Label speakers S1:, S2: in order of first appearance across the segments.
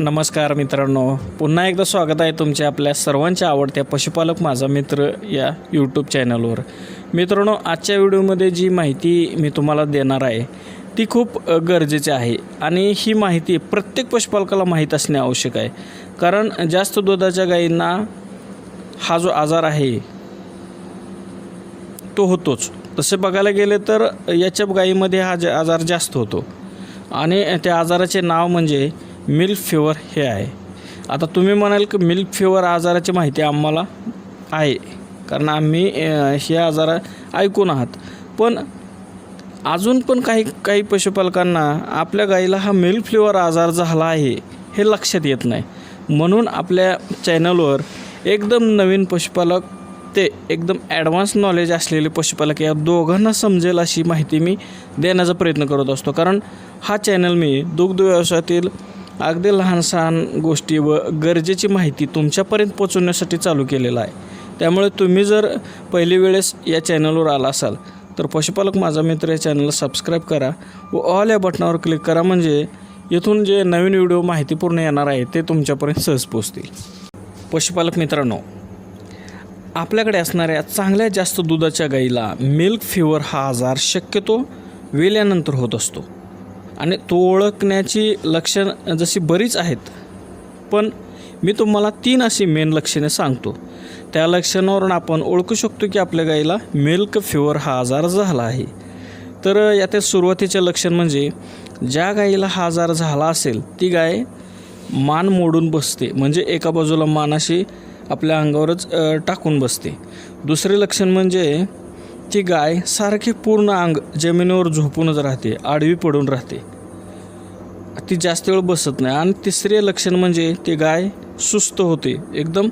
S1: नमस्कार मित्रांनो. पुन्हा एकदा स्वागत आहे तुमच्या आपल्या सर्वांच्या आवडत्या पशुपालक माझा मित्र या यूट्यूब चॅनलवर मित्रांनो आजच्या व्हिडिओमध्ये जी माहिती मी तुम्हाला देणार आहे ती खूप गरजेची आहे. आणि ही माहिती प्रत्येक पशुपालकाला माहीत असणे आवश्यक आहे. कारण जास्त दुधाच्या गायींना हा जो आजार आहे तो होतोच. तसे बघायला गेले तर याच्या गायीमध्ये हा ज आजार जास्त होतो. आणि त्या आजाराचे नाव म्हणजे मिल्क फिवर हे आहे. आता तुम्ही म्हणाल की मिल्क फिवर आजाराची माहिती आम्हाला आहे. कारण आम्ही हे आजार ऐकून आहात. पण अजून पण काही काही पशुपालकांना आपल्या गाईला हा मिल्क फ्लेवर आजार झाला आहे हे लक्षात येत नाही. म्हणून आपल्या चॅनलवर एकदम नवीन पशुपालक ते एकदम ॲडव्हान्स नॉलेज असलेले पशुपालक या दोघांना समजेल अशी माहिती मी देण्याचा प्रयत्न करत असतो. कारण हा चॅनल मी दुग्ध व्यवसायातील अगदी लहान सहान गोष्टी व गरजेची माहिती तुमच्यापर्यंत पोचवण्यासाठी चालू केलेला आहे. त्यामुळे तुम्ही जर पहिली वेळेस या चॅनलवर आला असाल तर पशुपालक माझा मित्र या चॅनलला सबस्क्राईब करा व ऑल या बटनावर क्लिक करा म्हणजे इथून जे नवीन व्हिडिओ माहितीपूर्ण येणार आहे ते तुमच्यापर्यंत सहज पोचतील पशुपालक मित्रांनो आपल्याकडे असणाऱ्या चांगल्या जास्त दुधाच्या गाईला मिल्क फिवर हा आजार शक्यतो वेल्यानंतर होत असतो. आणि तो ओळखण्याची लक्षण जशी बरीच आहेत पण मी तुम्हाला तीन अशी मेन लक्षणे सांगतो. त्या लक्षणावरून आपण ओळखू शकतो की आपल्या गाईला मिल्क फिवर हा आजार झाला आहे. तर यातील सुरुवातीचे लक्षण म्हणजे ज्या गाईला हा आजार झाला असेल ती गाय मान मोडून बसते. म्हणजे एका बाजूला मान अशी आपल्या अंगावरच टाकून बसते. दुसरे लक्षण म्हणजे ती गाय सारखी पूर्ण अंग जमिनीवर झोपूनच राहते आडवी पडून राहते. ती जास्त वेळ बसत नाही. आणि तिसरे लक्षण म्हणजे ती गाय सुस्त होते एकदम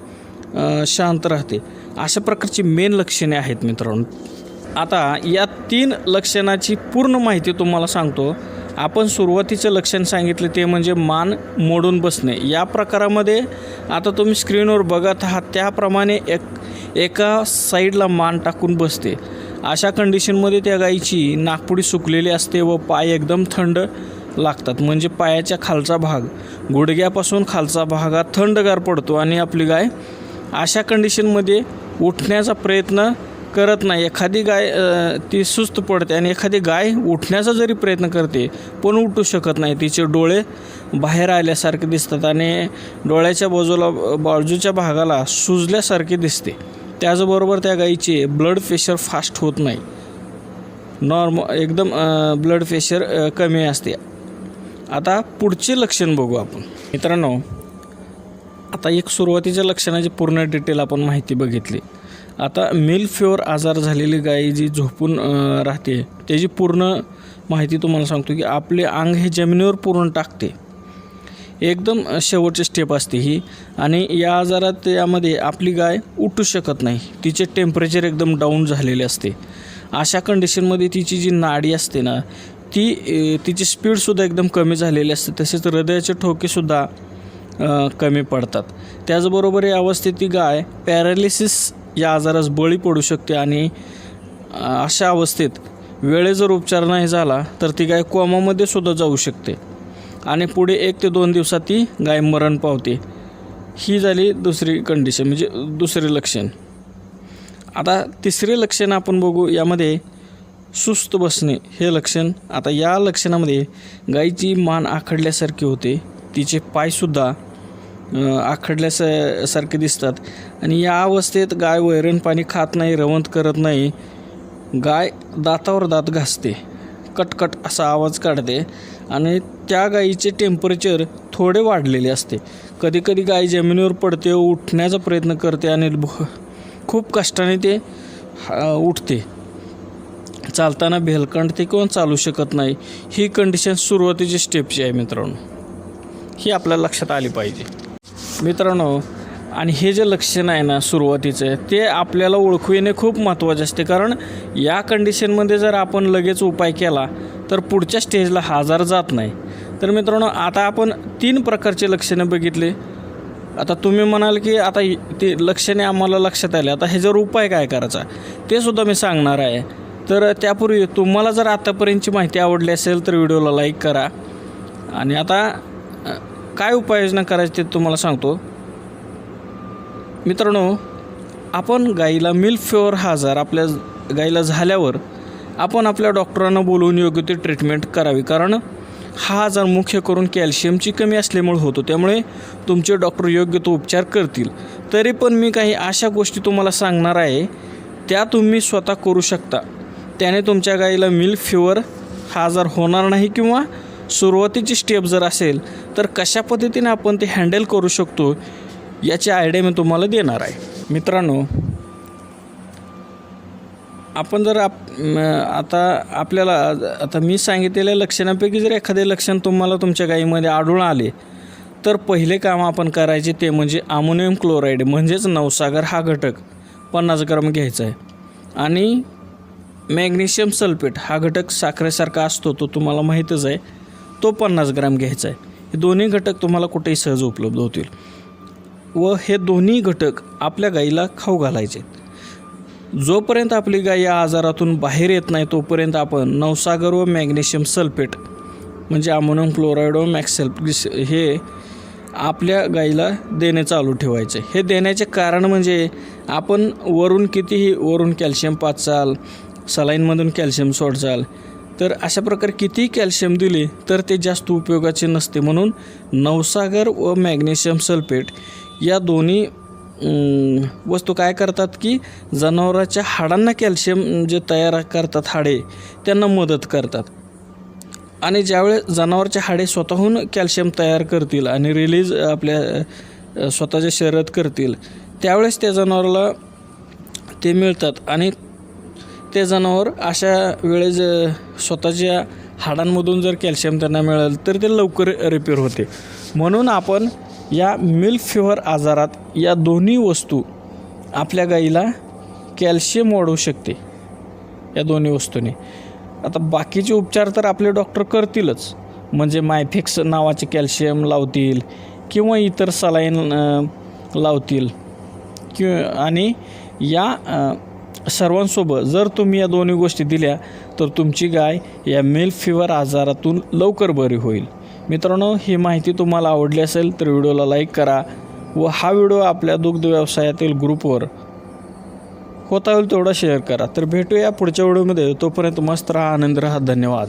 S1: शांत राहते. अशा प्रकारची मेन लक्षणे आहेत मित्रांनो. आता या तीन लक्षणाची पूर्ण माहिती तुम्हाला सांगतो. आपण सुरुवातीचं लक्षण सांगितलं ते म्हणजे मान मोडून बसणे. या प्रकारामध्ये आता तुम्ही स्क्रीनवर बघत आहात त्याप्रमाणे एक एका साईडला मान टाकून बसते. अशा कंडिशनमध्ये त्या गायीची नागपुडी सुकलेली असते व पाय एकदम थंड लागतात. म्हणजे पायाच्या खालचा भाग गुडघ्यापासून खालचा भाग हा थंडगार पडतो आणि आपली गाय अशा कंडिशनमध्ये उठण्याचा प्रयत्न करत नाही. एखादी गाय ती सुस्त पडते आणि एखादी गाय उठण्याचा जरी प्रयत्न करते पण उठू शकत नाही. तिचे डोळे बाहेर आल्यासारखे दिसतात आणि डोळ्याच्या बाजूला बाजूच्या भागाला सुजल्यासारखे दिसते. त्याचबरोबर त्या गाईचे ब्लड प्रेशर फास्ट होत नाही. नॉर्म एकदम ब्लड प्रेशर कमी असते. आता पुढचे लक्षण बघू आपण. मित्रांनो आता एक सुरुवातीच्या लक्षणाची पूर्ण डिटेल आपण माहिती बघितली. आता मिल फ्युअर आजार झालेली गाय जी झोपून राहते त्याची पूर्ण माहिती तुम्हाला सांगतो की आपले अंग हे जमिनीवर पूर्ण टाकते. एकदम शेवटची स्टेप असते ही. आणि या आजारात यामध्ये आपली गाय उठू शकत नाही. तिचे टेम्परेचर एकदम डाऊन झालेले असते. अशा कंडिशनमध्ये तिची जी नाडी असते ना ती तिची स्पीडसुद्धा एकदम कमी झालेली असते. तसेच हृदयाचे ठोकेसुद्धा कमी पडतात. त्याचबरोबर या अवस्थेत ती गाय पॅरालिसिस या आजारास बळी पडू शकते आणि अशा अवस्थेत वेळे जर उपचार नाही झाला तर ती गाय कोमामध्ये सुद्धा जाऊ शकते. आणि पुढे एक ते दोन दिवसात ती गाय मरण पावते. ही झाली दुसरी कंडिशन म्हणजे दुसरे लक्षण. आता तिसरे लक्षण आपण बघू यामध्ये सुस्त बसणे हे लक्षण. आता या लक्षणामध्ये गायीची मान आखडल्यासारखी होते. तिचे पायसुद्धा आखडल्या आखडल्यास सारखे दिसतात. आणि या अवस्थेत गाय वैरण पाणी खात नाही रवंत करत नाही. गाय दातावर दात घासते. कटकट असा आवाज काढते आणि त्या गाईचे टेम्परेचर थोडे वाढलेले असते. कधीकधी गाय जमिनीवर पडते उठण्याचा प्रयत्न करते आणि भ- खूप कष्टाने ते उठते. चालताना भेलकंठते किंवा चालू शकत नाही ही कंडिशन सुरुवातीची स्टेपची आहे मित्रांनो. ही आपल्या लक्षात आली पाहिजे. मित्रांनो आणि हे जे लक्षण आहे ना सुरुवातीचं ते आपल्याला ओळखू येणे खूप महत्त्वाचे असते. कारण या कंडिशनमध्ये जर आपण लगेच उपाय केला तर पुढच्या स्टेजला हजार आजार जात नाही. तर मित्रांनो आता आपण तीन प्रकारचे लक्षणे बघितले. आता तुम्ही म्हणाल की आता ते लक्षणे आम्हाला लक्षात आले. आता ह्याच्यावर उपाय काय करायचा ते सुद्धा मी सांगणार आहे. तर त्यापूर्वी तुम्हाला जर आतापर्यंतची माहिती आवडली असेल तर व्हिडिओला लाईक करा. आणि आता काय उपाययोजना करायची ते तुम्हाला सांगतो. मित्रांनो आपण गाईला मिल्क फेवर हा आजार आपल्या गाईला झाल्यावर आपण आपल्या डॉक्टरांना बोलवून योग्य ती ट्रीटमेंट करावी. कारण हा आजार मुख्य करून कॅल्शियमची कमी असल्यामुळे होतो. त्यामुळे तुमचे डॉक्टर योग्य तो उपचार करतील. तरी पण मी काही अशा गोष्टी तुम्हाला सांगणार आहे त्या तुम्ही स्वतः करू शकता. त्याने तुमच्या गाईला मिल्क फिवर हा आजार होणार नाही किंवा सुरुवातीची स्टेप जर असेल तर कशा पद्धतीने आपण ते हँडल करू शकतो याची आयडिया मी तुम्हाला देणार आहे. मित्रांनो आपण जर आप आता आपल्याला आता मी सांगितलेल्या लक्षणांपैकी जर एखादे लक्षण तुम्हाला तुमच्या गाईमध्ये आढळून आले तर पहिले काम आपण करायचे ते म्हणजे अमोनियम क्लोराईड म्हणजेच नवसागर हा घटक पन्नास ग्राम घ्यायचा आहे. आणि मॅग्नेशियम सल्फेट हा घटक साखरेसारखा असतो तो तुम्हाला माहीतच आहे तो पन्नास ग्राम घ्यायचा आहे. हे दोन्ही घटक तुम्हाला कुठेही सहज उपलब्ध होतील. व हे दोन्ही घटक आपल्या गाईला खाऊ घालायचे. जोपर्यंत आपली गाय या आजारातून बाहेर येत नाही तोपर्यंत आपण नवसागर व मॅग्नेशियम सल्फेट म्हणजे अमोनियम क्लोराईड व मॅक्सेल्फ हे आपल्या गाईला देणे चालू ठेवायचे. हे देण्याचे कारण म्हणजे आपण वरून कितीही वरून कॅल्शियम पाचाल सलाईनमधून कॅल्शियम सोडचाल तर अशा प्रकारे कितीही कॅल्शियम दिले तर ते जास्त उपयोगाचे नसते म्हणून नवसागर व मॅग्नेशियम सल्फेट या दोन्ही वस्तू काय करतात की जनावराच्या हाडांना कॅल्शियम जे तयार करतात हाडे त्यांना मदत करतात. आणि ज्यावेळेस जनावरचे हाडे स्वतःहून कॅल्शियम तयार करतील आणि रिलीज आपल्या स्वतःच्या शरीरात करतील त्यावेळेस त्या जनावराला ते मिळतात. आणि ते जनावर अशा वेळेस स्वतःच्या हाडांमधून जर कॅल्शियम त्यांना मिळालं तर ते लवकर रिपेअर होते. म्हणून आपण या मिल्क फिवर आजारात या दोन्ही वस्तू आपल्या गाईला कॅल्शियम वाढवू शकते. या दोन्ही वस्तूने. आता बाकीचे उपचार तर आपले डॉक्टर करतीलच. म्हणजे मायफिक्स नावाचे कॅल्शियम लावतील किंवा इतर सलाईन लावतील. कि आणि या सर्वांसोबत जर तुम्ही या दोन्ही गोष्टी दिल्या तर तुमची गाय या मिल्क फिवर आजारातून लवकर बरी होईल. मित्रांनो ही माहिती तुम्हाला आवडली असेल तर व्हिडिओला लाईक करा व हा व्हिडिओ आपल्या दुग्ध व्यवसायातील ग्रुपवर होता होईल तेवढा शेअर करा. तर भेटूया पुढच्या व्हिडिओमध्ये. तोपर्यंत मस्त राहा आनंद राहा. धन्यवाद.